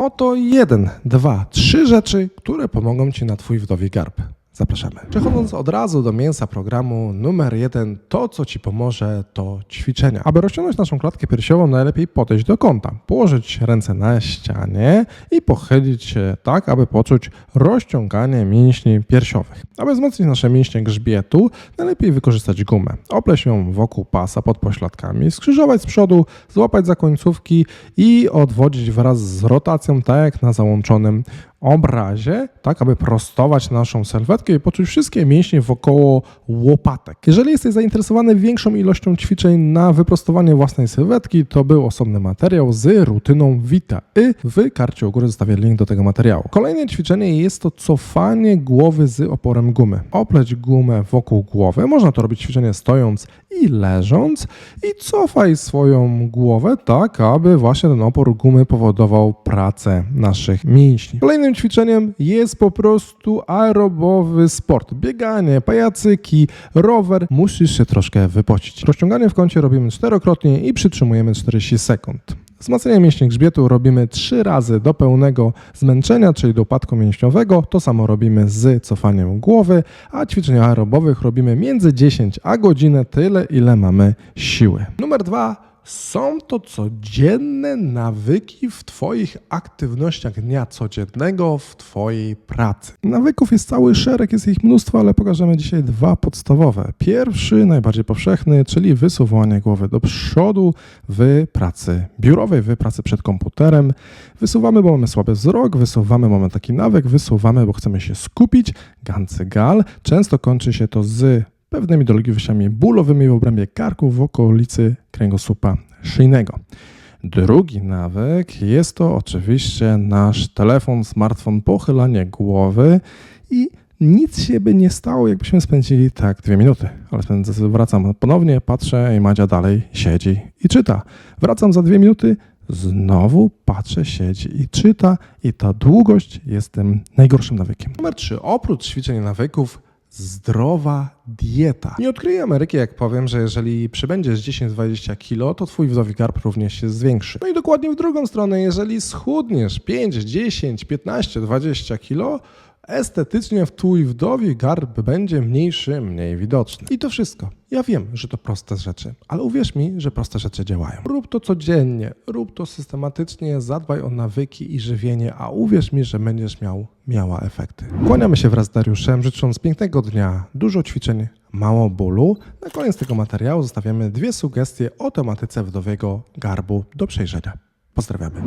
Oto jeden, dwa, trzy rzeczy, które pomogą Ci na Twój wdowi garb. Zapraszamy. Przechodząc od razu do mięsa programu, numer jeden, to co Ci pomoże, to ćwiczenia. Aby rozciągnąć naszą klatkę piersiową, najlepiej podejść do kąta, położyć ręce na ścianie i pochylić się tak, aby poczuć rozciąganie mięśni piersiowych. Aby wzmocnić nasze mięśnie grzbietu, najlepiej wykorzystać gumę. Opleść ją wokół pasa pod pośladkami, skrzyżować z przodu, złapać za końcówki i odwodzić wraz z rotacją, tak jak na załączonym obrazie, tak aby prostować naszą sylwetkę i poczuć wszystkie mięśnie wokoło łopatek. Jeżeli jesteś zainteresowany większą ilością ćwiczeń na wyprostowanie własnej sylwetki, to był osobny materiał z rutyną Vita I. W karcie u góry zostawię link do tego materiału. Kolejne ćwiczenie jest to cofanie głowy z oporem gumy. Opleć gumę wokół głowy. Można to robić ćwiczenie stojąc i leżąc i cofaj swoją głowę tak, aby właśnie ten opór gumy powodował pracę naszych mięśni. Kolejnym ćwiczeniem jest po prostu aerobowy sport. Bieganie, pajacyki, rower. Musisz się troszkę wypocić. Rozciąganie w kącie robimy czterokrotnie i przytrzymujemy 40 sekund. Wzmacnianie mięśni grzbietu robimy 3 razy do pełnego zmęczenia, czyli do upadku mięśniowego. To samo robimy z cofaniem głowy, a ćwiczenia aerobowych robimy między 10 a godzinę, tyle ile mamy siły. Numer dwa. Są to codzienne nawyki w Twoich aktywnościach dnia codziennego, w Twojej pracy. Nawyków jest cały szereg, jest ich mnóstwo, ale pokażemy dzisiaj dwa podstawowe. Pierwszy, najbardziej powszechny, czyli wysuwanie głowy do przodu w pracy biurowej, w pracy przed komputerem. Wysuwamy, bo mamy słaby wzrok, wysuwamy, bo mamy taki nawyk, wysuwamy, bo chcemy się skupić. Gancygal. Często kończy się to z pewnymi dolegliwościami bólowymi w obrębie karku w okolicy kręgosłupa szyjnego. Drugi nawyk jest to oczywiście nasz telefon, smartfon, pochylanie głowy i nic się by nie stało, jakbyśmy spędzili tak dwie minuty. Ale wracam ponownie, patrzę i Madzia dalej siedzi i czyta. Wracam za dwie minuty, znowu patrzę, siedzi i czyta i ta długość jest tym najgorszym nawykiem. Numer trzy. Oprócz ćwiczeń nawyków, zdrowa dieta. Nie odkryję Ameryki, jak powiem, że jeżeli przybędziesz 10-20 kg, to twój wzowi garb również się zwiększy. No i dokładnie w drugą stronę, jeżeli schudniesz 5, 10, 15, 20 kg, estetycznie w twój wdowi garb będzie mniejszy, mniej widoczny. I to wszystko. Ja wiem, że to proste rzeczy, ale uwierz mi, że proste rzeczy działają. Rób to codziennie, rób to systematycznie, zadbaj o nawyki i żywienie, a uwierz mi, że będziesz miał miała efekty. Kłaniamy się wraz z Dariuszem, życząc pięknego dnia, dużo ćwiczeń, mało bólu. Na koniec tego materiału zostawiamy dwie sugestie o tematyce wdowiego garbu do przejrzenia. Pozdrawiamy.